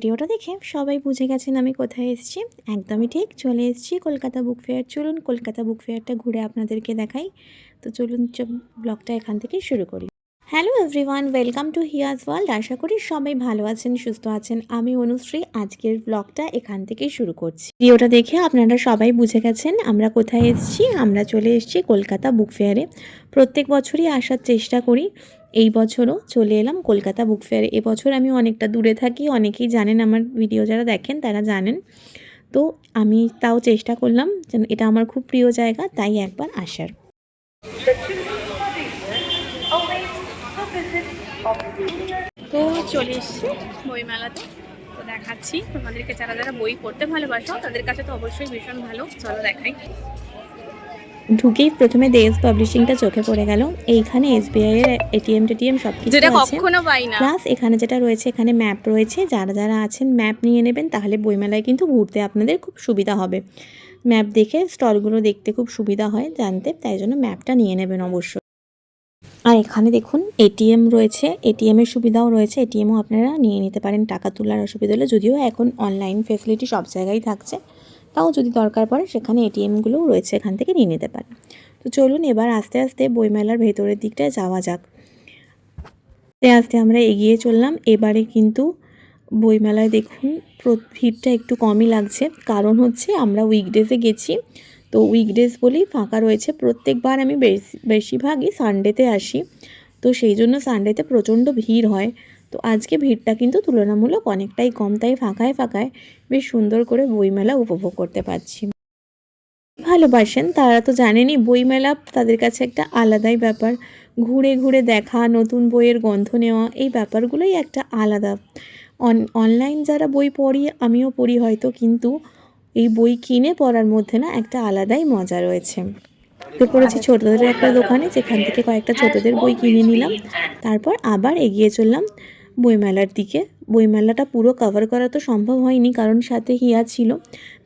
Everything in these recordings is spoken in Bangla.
ভিডিওটা দেখে সবাই বুঝে গেছেন আমি কোথায় এসেছি। একদমই ঠিক, চলে এসেছি কলকাতা বুক ফেয়ার। চলুন কলকাতা বুক ফেয়ারটা ঘুরে আপনাদেরকে দেখাই। তো চলুন ব্লগটা এখান থেকে শুরু করি। Hello everyone welcome to Hiya's world আশা করি সবাই ভালো আছেন, সুস্থ আছেন। আমি অনুশ্রী, আজকের ব্লগটা এখান থেকেই শুরু করছি। ভিডিওটা দেখে আপনারা সবাই বুঝে গেছেন আমরা কোথায় এসেছি। আমরা চলে এসেছি কলকাতা বুক ফেয়ারে। প্রত্যেক বছরই আসার চেষ্টা করি। এই বছরও চলে এলাম কলকাতা বুক ফেয়ারে। এবছর আমি অনেকটা দূরে থাকি, অনেকেই জানেন আমার ভিডিও যারা দেখেন তারা জানেন। তো আমি তাও চেষ্টা করলাম যেন এটা আমার খুব প্রিয় জায়গা, তাই একবার আসার। তো চলে এসেছি বইমেলাতে। তো দেখাচ্ছি। তোমাদেরকে যারা যারা বই পড়তে ভালোবাসো, তাদের কাছে তো অবশ্যই ভীষণ ভালো। চলো দেখাই। ঢুকেই প্রথমে দেশ পাবলিশিংটা চোখে পড়ে গেল। এইখানে এসবিআই এর এটিএম টেটিএম সব কিছু যেটা আছে। প্লাস এখানে যেটা রয়েছে এখানে ম্যাপ রয়েছে। যারা যারা আছেন ম্যাপ নিয়ে নেবেন তাহলে বইমেলায় কিন্তু ঘুরতে আপনাদের খুব সুবিধা হবে। ম্যাপ দেখে স্টলগুলো দেখতে খুব সুবিধা হয় জানতে তাই জন্য ম্যাপটা নিয়ে নেবেন অবশ্যই আর এখানে দেখুন এটিএম রয়েছে। এটিএমের সুবিধাও রয়েছে। এটিএমও আপনারা নিয়ে নিতে পারেন। টাকা তোলার অসুবিধা হলে যদিও এখন অনলাইন ফেসিলিটি সব জায়গায় থাকছে। তাও যদি দরকার পড়ে সেখানে এটিএমগুলোও রয়েছে, এখান থেকে নিয়ে নিতে পারেন। তো চলুন এবার আস্তে আস্তে বইমেলার ভেতরের দিকটায় যাওয়া যাক। আস্তে আস্তে আমরা এগিয়ে চললাম। এবারে কিন্তু বইমেলায় দেখুন প্র- ভিড়টা একটু কমই লাগছে। কারণ হচ্ছে আমরা উইকডেজে গেছি। তো উইকডেজ বলেই ফাঁকা রয়েছে। প্রত্যেকবার আমি বেশি, বেশিরভাগই সানডেতে আসি। তো সেই জন্য সানডেতে প্রচণ্ড ভিড় হয়। তো আজকে ভিড়টা কিন্তু তুলনামূলক অনেকটাই কম, তাই ফাঁকায় ফাঁকায় বেশ সুন্দর করে বইমেলা উপভোগ করতে পারছি। ভালোবাসেন, তারা তো জানেনই বইমেলা তাদের কাছে একটা আলাদাই ব্যাপার। ঘুরে ঘুরে দেখা, নতুন বইয়ের গন্ধ নেওয়া, এই ব্যাপারগুলোই একটা আলাদা। অন, অনলাইন যারা বই পড়ি, আমিও পড়ি হয়তো, কিন্তু এই বই কিনে পড়ার মধ্যে না একটা আলাদাই মজা রয়েছে। পড়েছি ছোটদের একটা দোকানে, যেখান থেকে কয়েকটা ছোটদের বই কিনে নিলাম। তারপর আবার এগিয়ে চললাম। বইমেলার দিকে। বইমেলাটা পুরো কভার করা তো সম্ভব হয়নি, কারণ সাথে হিয়া ছিল।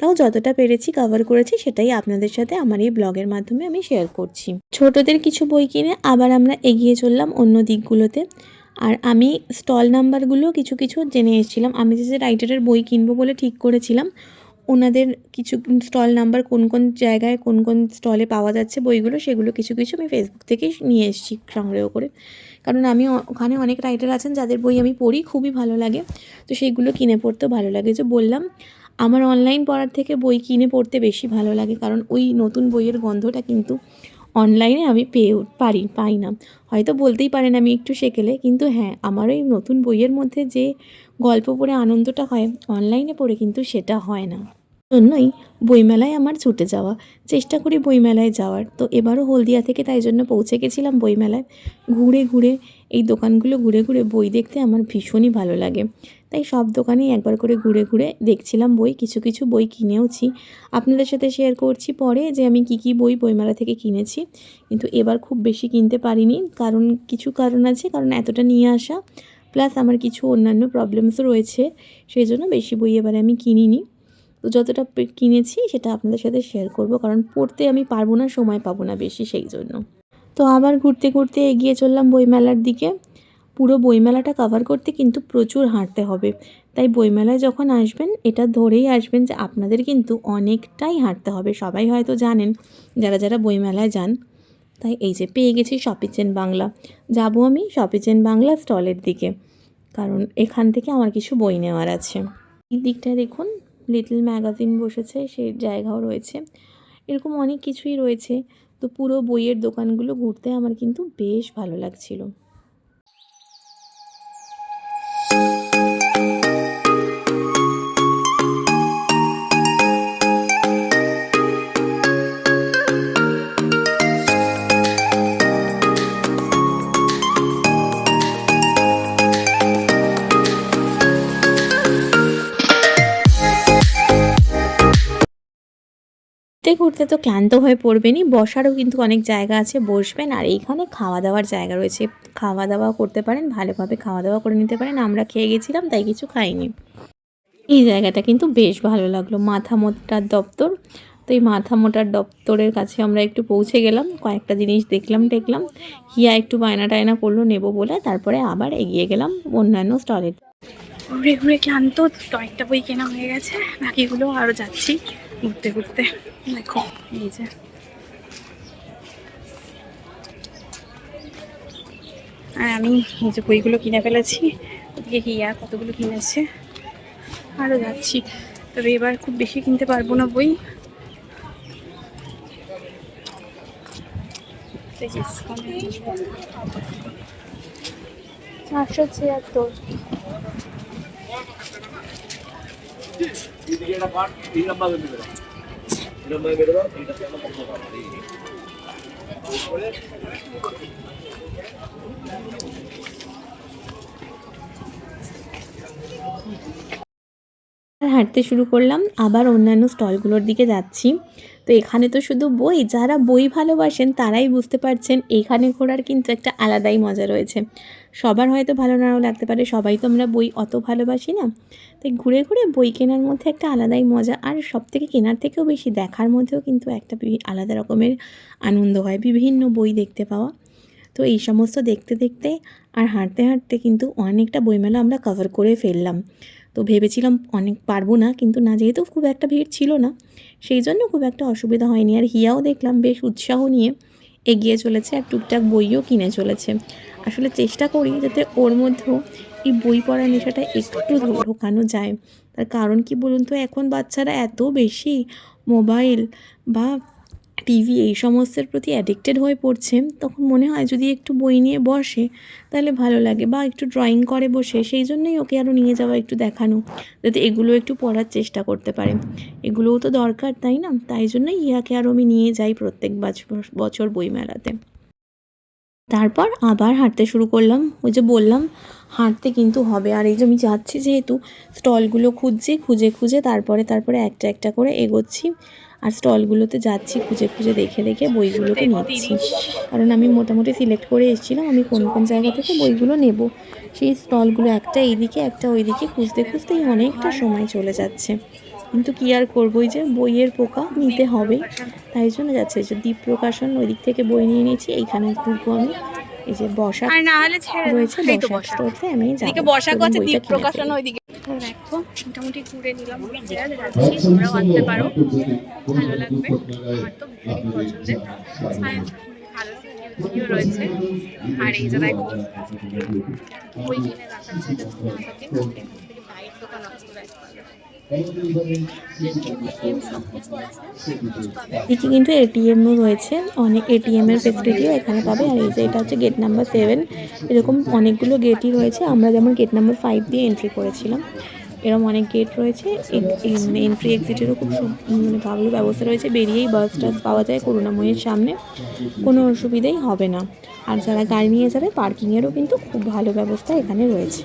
তাও যতটা পেরেছি কভার করেছি, সেটাই আপনাদের সাথে আমার এই ব্লগের মাধ্যমে আমি শেয়ার করছি। ছোটদের কিছু বই কিনে আবার আমরা এগিয়ে চললাম অন্য দিকগুলোতে। আর আমি স্টল নাম্বারগুলো কিছু কিছু জেনে এসেছিলাম। আমি যে যে রাইটারের বই কিনবো বলে ঠিক করেছিলাম, ওনাদের কিছু স্টল নাম্বার কোন কোন জায়গায় কোন কোন স্টলে পাওয়া যাচ্ছে বইগুলো, সেগুলো কিছু কিছু আমি ফেসবুক থেকেই নিয়ে এসেছি সংগ্রহ করে। কারণ আমি ওখানে অনেক রাইটার আছেন যাদের বই আমি পড়ি, খুবই ভালো লাগে। তো সেইগুলো কিনে পড়তেও ভালো লাগে। যে বললাম, আমার অনলাইন পড়ার থেকে বই কিনে পড়তে বেশি ভালো লাগে। কারণ ওই নতুন বইয়ের গন্ধটা কিন্তু অনলাইনে আমি পেয়ে পারি, পাই না। হয়তো বলতেই পারেন আমি একটু সেকেলে, কিন্তু হ্যাঁ আমার ওই নতুন বইয়ের মধ্যে যে গল্প পড়ে আনন্দটা হয় অনলাইনে পড়ে কিন্তু সেটা হয় না। জন্যই বইমেলায় আমার ছুটে যাওয়া। চেষ্টা করি বইমেলায় যাওয়ার। তো এবারও হলদিয়া থেকে তাই জন্য পৌঁছে গেছিলাম বইমেলায়। ঘুরে ঘুরে এই দোকানগুলো ঘুরে ঘুরে বই দেখতে আমার ভীষণই ভালো লাগে। তাই সব দোকানেই একবার করে ঘুরে ঘুরে দেখছিলাম বই, কিছু কিছু বই কিনেওছি। আপনাদের সাথে শেয়ার করছি পরে যে আমি কি কি বই বইমেলা থেকে কিনেছি। কিন্তু এবার খুব বেশি কিনতে পারিনি। কারণ কিছু কারণ আছে, কারণ এতটা নিয়ে আসা। প্লাস আমার কিছু অন্যান্য প্রবলেমসও রয়েছে। সেই জন্য বেশি বই এবারে আমি কিনিনি। তো যতটা কিনেছি সেটা আপনাদের সাথে শেয়ার করব, কারণ পড়তে আমি পারব না, সময় পাবো না বেশি সেই জন্য। তো আবার ঘুরতে ঘুরতে এগিয়ে চললাম বইমেলার দিকে। পুরো বইমেলাটা কভার করতে কিন্তু প্রচুর হাঁটতে হবে। তাই বইমেলায় যখন আসবেন, এটা ধরেই আসবেন যে আপনাদের কিন্তু অনেকটাই হাঁটতে হবে। সবাই হয়তো জানেন, যারা যারা বইমেলায় যান, তাই এই যে পেয়ে গেছি শপিচেন বাংলা যাব আমি শপিচেন বাংলা স্টলের দিকে, কারণ এখান থেকে আমার কিছু বই নেওয়ার আছে। এই দিকটায় দেখুন লিটল ম্যাগাজিন বসেছে সেই জায়গাও রয়েছে। এরকম অনেক কিছুই রয়েছে। তো পুরো বইয়ের দোকানগুলো ঘুরতে আমার কিন্তু বেশ ভালো লাগছিল। ঘুরতে তো ক্লান্ত হয়ে পড়বেনই, বসারও কিন্তু অনেক জায়গা আছে, বসবেন, আর এইখানে খাওয়া দাওয়ার জায়গা রয়েছে। খাওয়া দাওয়া করতে পারেন, ভালোভাবে খাওয়া দাওয়া করে নিতে পারেন, আমরা খেয়ে গেছিলাম, তাই কিছু খাইনি। এই জায়গাটা কিন্তু বেশ ভালো লাগল মাথা মোটার দপ্তর। তো এই মাথা মোটার দপ্তরের কাছে আমরা একটু পৌঁছে গেলাম, কয়েকটা জিনিস দেখলাম, টেকলাম। হিয়া একটু বায়না টায়না করল, নেব বলে, তারপরে আবার এগিয়ে গেলাম অন্যান্য স্টলে। ঘুরে ঘুরে ক্লান্ত কয়েকটা বই কেনা হয়ে গেছে, বাকিগুলো আরও যাচ্ছি। ঘুরতে ঘুরতে। দেখো, এই যে। আর আমি এই যে বইগুলো কিনে ফেলেছি, ওদিকে হিয়া কতগুলো কিনেছে আরও যাচ্ছি। তবে এবার খুব বেশি কিনতে পারব না বই। চারশো ছিয়াত্তর। sería y la madre de verdad. La madre y la tengo la হাঁটতে শুরু করলাম, আবার অন্যান্য স্টলগুলোর দিকে যাচ্ছি। তো এখানে তো শুধু বই, যারা বই ভালোবাসেন তারাই বুঝতে পারছেন এখানে ঘোরার কিন্তু একটা আলাদাই মজা রয়েছে। সবার হয়তো ভালো নাও লাগতে পারে, সবাই তো আমরা বই অত ভালোবাসি না। তাই ঘুরে ঘুরে বই কেনার মধ্যে একটা আলাদাই মজা, আর সব থেকে কেনার থেকেও বেশি দেখার মধ্যেও কিন্তু একটা আলাদা রকমের আনন্দ হয়, বিভিন্ন বই দেখতে পাওয়া। তো এই সমস্ত দেখতে দেখতে আর হাঁটতে হাঁটতে কিন্তু অনেকটা বইমেলা আমরা কভার করে ফেললাম। তো ভেবেছিলাম অনেক পারব না, কিন্তু না, যেহেতু খুব একটা ভিড় ছিল না, সেই জন্য খুব একটা অসুবিধা হয়নি। আর হিয়াও দেখলাম বেশ উৎসাহ নিয়ে এগিয়ে চলেছে আর টুকটাক বইও কিনে চলেছে। আসলে চেষ্টা করি যাতে ওর মধ্যেও এই বই পড়ার নেশাটা একটু ঢোকানো যায়। তার কারণ কি বলুন তো, এখন বাচ্চারা এত বেশি মোবাইল বা টিভি এই সমস্তের প্রতি অ্যাডিক্টেড হয়ে পড়ছে, তখন মনে হয় যদি একটু বই নিয়ে বসে, তাহলে ভালো লাগে বা একটু ড্রয়িং করে বসে, সেই জন্যই ওকে আরও নিয়ে যাওয়া একটু দেখানো, যাতে এগুলো একটু পড়ার চেষ্টা করতে পারে। এগুলোও তো দরকার, তাই না? তাই জন্যই ইয়াকে আরও আমি নিয়ে যাই প্রত্যেক বছর বছর বইমেলাতে তারপর আবার হাঁটতে শুরু করলাম। ওই যে বললাম, হাঁটতে কিন্তু হবে। আর এই যে আমি যাচ্ছি যেহেতু স্টলগুলো খুঁজছি, খুঁজে খুঁজে তারপরে তারপরে একটা একটা করে এগোচ্ছি। আর স্টলগুলোতে যাচ্ছি খুঁজে খুঁজে দেখে দেখে বইগুলোকে নিচ্ছি। কারণ আমি মোটামুটি সিলেক্ট করে এসেছিলাম আমি কোন কোন জায়গা থেকে বইগুলো নেব। সেই স্টলগুলো একটা এইদিকে একটা ওইদিকে খুঁজতে খুঁজতেই অনেকটা সময় চলে যাচ্ছে। কিন্তু কি আর করব ওই যে বইয়ের পোকা নিতে হবে। তাই জন্য যাচ্ছে যে দীপ প্রকাশন ওই দিক থেকে বই নিয়ে নিয়েছি এইখানে ঘুরবো আমি। এই যে বসা আর না হলে ছেড়ে। রয়েছে বসা। স্টোরতে আমি এদিকে বসাক এবং দীপ প্রকাশন। ওইদিকে। দেখো মোটামুটি ঘুরে নিলাম যাচ্ছি তোমরাও আসতে পারো। ভালো লাগবে আমার তো ভীষণই পছন্দের। ভালো ভিডিও রয়েছে। আর এই যে দেখো বই কিনে রাখার বাইরের দোকান আছে এটি কিন্তু এটিএমও রয়েছে, অনেক এটিএম এর ফেসিলিটিও এখানে পাবে। আর এই যে এটা হচ্ছে গেট নাম্বার সেভেন এরকম অনেকগুলো গেটই রয়েছে। আমরা যেমন গেট নাম্বার ফাইভ দিয়ে এন্ট্রি করেছিলাম এরকম অনেক গেট রয়েছে। এন্ট্রি এক্সিটেরও খুব সু- মানে ভালো ব্যবস্থা রয়েছে। বেরিয়েই বাস টাস পাওয়া যায় করুণাময়ীর সামনে। কোনো অসুবিধাই হবে না। আর যারা গাড়ি নিয়ে যাবে পার্কিংয়েরও কিন্তু খুব ভালো ব্যবস্থা এখানে রয়েছে।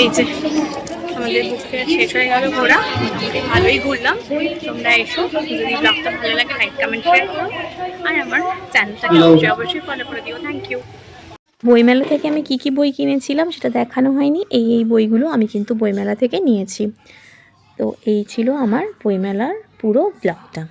এই যে আমাদের বুক ফেয়ার শেষ হয়ে গেল ঘোরা। ভালোই ঘুরলাম। তোমরা এসো। যদি ব্লগটা ভালো লাগে লাইক কমেন্ট শেয়ার করো। আর আমার চ্যানেলটাকে অবশ্যই অবশ্যই ফলো করে দিও। থ্যাংক ইউ বইমেলা থেকে আমি কি কি বই কিনেছিলাম সেটা দেখানো হয়নি। এই এই বইগুলো আমি কিন্তু বইমেলা থেকে নিয়েছি। তো এই ছিল আমার বইমেলার পুরো ব্লগটা।